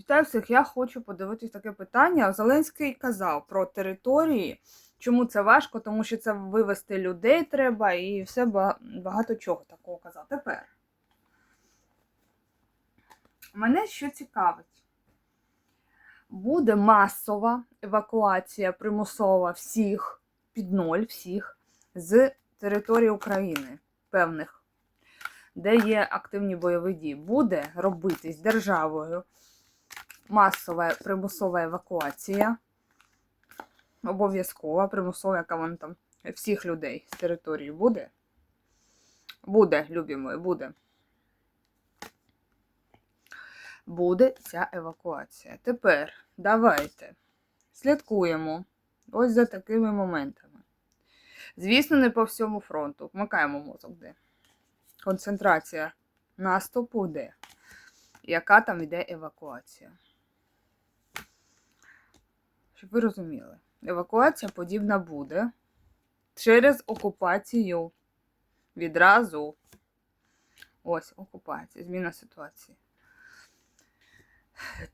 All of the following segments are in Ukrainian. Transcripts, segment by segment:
Вітаю всіх, я хочу подивитись таке питання. Зеленський казав про території. Чому це важко? Тому що це вивести людей треба і все багато чого такого казав. Тепер. Мене що цікавить. Буде масова евакуація примусова всіх під ноль, всіх з території України певних, де є активні бойові дії. Буде робитись державою масова примусова евакуація. Обов'язкова, примусова, яка вон там всіх людей з території буде. Буде, любі мої, буде. Буде ця евакуація. Тепер давайте слідкуємо ось за такими моментами. Звісно, не по всьому фронту. Вмикаємо мозок, де. Концентрація наступу де. Яка там йде евакуація. Щоб ви розуміли, евакуація подібна буде через окупацію. Відразу. Ось окупація, зміна ситуації.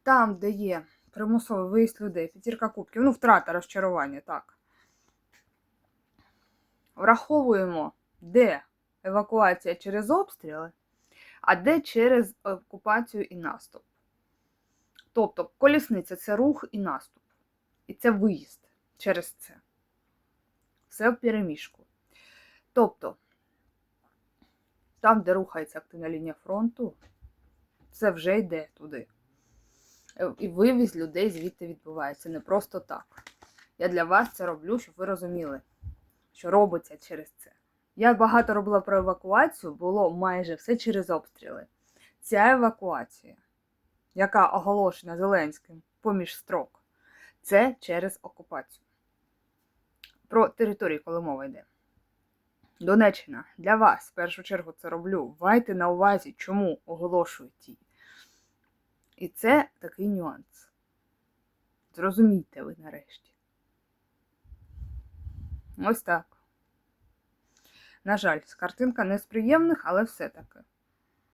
Там, де є примусовий виїзд людей, п'ятірка кубків, ну, втрата розчарування, так. Враховуємо, де евакуація через обстріли, а де через окупацію і наступ. Тобто колісниця це рух і наступ. І це виїзд через це. Все в переміжку. Тобто, там, де рухається активна лінія фронту, це вже йде туди. Е, І вивіз людей звідти відбувається. Не просто так. Я для вас це роблю, щоб ви розуміли, що робиться через це. Я багато робила про евакуацію, було майже все через обстріли. Ця евакуація, яка оголошена Зеленським поміж строк, це через окупацію. Про територію, коли мова йде. Донеччина, для вас в першу чергу це роблю. Вайте на увазі, чому оголошують її. І це такий нюанс. Зрозумійте ви нарешті. Ось так. На жаль, картинка не з приємних, але все таки.